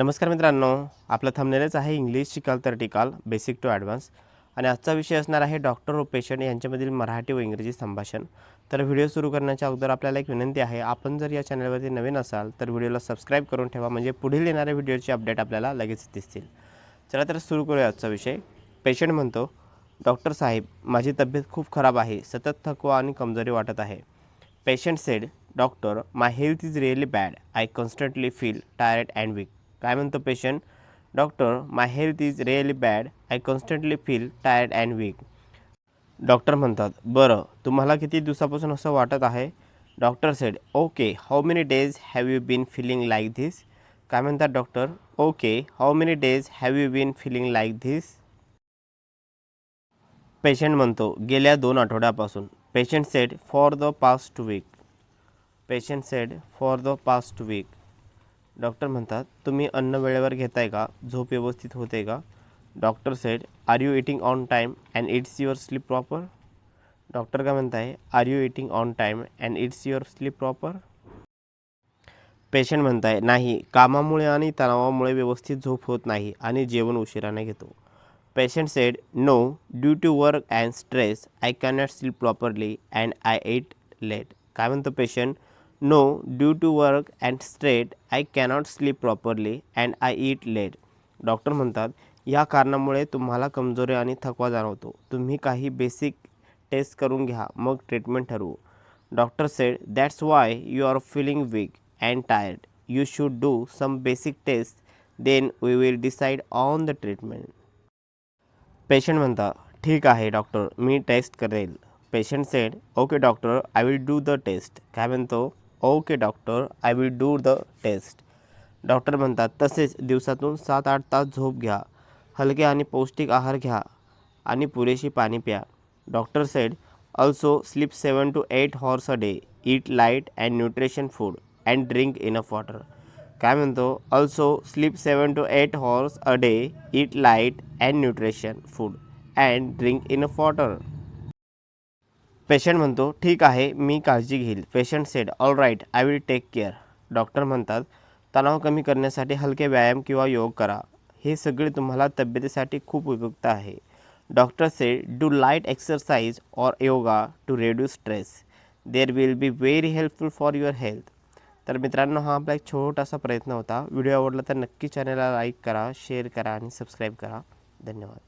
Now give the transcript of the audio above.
नमस्कार मित्रांनो आपलं थंबनेलच आहे इंग्लिश शिकाल तर टिकाल बेसिक टू ॲडव्हान्स आणि आजचा विषय असणार आहे डॉक्टर व पेशंट यांच्यामधील मराठी व इंग्रजी संभाषण. तर व्हिडिओ सुरू करण्याच्या अगोदर आपल्याला एक विनंती आहे आपण जर या चॅनलवरती नवीन असाल तर व्हिडिओला सबस्क्राईब करून ठेवा म्हणजे पुढील येणाऱ्या व्हिडिओची अपडेट आपल्याला लगेच दिसतील. चला तर सुरू करूया आजचा विषय. पेशंट म्हणतो डॉक्टर साहेब माझी तब्येत खूप खराब आहे सतत थकवा आणि कमजोरी वाटत आहे. Patient said doctor my health is really bad I constantly feel tired and weak काय म्हणतो patient doctor my health is really bad I constantly feel tired and weak doctor म्हणतात बरं तुम्हाला किती दिवसापासून असं वाटत आहे? Doctor said okay how many days have you been feeling like this काय म्हणतात doctor okay how many days have you been feeling like this patient म्हणतो गेल्या दोन आठवड्यापासून. Patient said for the past week patient said for the past week doctor म्हणतात तुम्ही अन्न वेळेवर घेताय का? झोप व्यवस्थित होते का? Doctor said are you eating on time and it's your sleep proper doctor काय म्हणताय are you eating on time and it's your sleep proper patient म्हणताय नाही कामामुळे आणि तणावामुळे व्यवस्थित झोप होत नाही आणि जेवण उशिराने घेतो. Patient said no due to work and stress I cannot sleep properly and I ate late काय म्हणतो patient no due to work and straight I cannot sleep properly and I eat late. Doctor म्हणतात या कारणामुळे तुम्हाला कमजोरी आणि थकवा जाणवतो. तुम्ही काही बेसिक टेस्ट करून घ्या. मग ट्रीटमेंट ठरवू. Doctor said that's why you are feeling weak and tired you should do some basic test then we will decide on the treatment patient म्हणता ठीक आहे डॉक्टर मी टेस्ट करेल. Patient said okay doctor I will do the test काय म्हणतो? Okay doctor. I will do the test. Doctor म्हणतात तसेच दिवसातून सात आठ तास झोप घ्या. हलके आणि पौष्टिक आहार घ्या आणि पुरेशी पाणी प्या. Doctor said also sleep seven to eight hours a day eat light and nutrition food and drink enough water काय म्हणतो? Also sleep seven to eight hours a day eat light and nutrition food and drink enough water patient म्हणतो ठीक आहे मी काळजी घेईल. Patient said all right I will take care doctor म्हणतात तणाव कमी करण्यासाठी हलके व्यायाम किंवा योग करा. हे सगळे तुम्हाला तब्येतीसाठी खूप उपयुक्त आहे. Doctor said do light exercise or yoga to reduce stress there will be very helpful for your health तर मित्रांनो हा आपला एक छोटासा प्रयत्न होता. व्हिडिओ आवडला तर नक्की चॅनलला लाईक करा शेअर करा आणि सबस्क्राईब करा. धन्यवाद.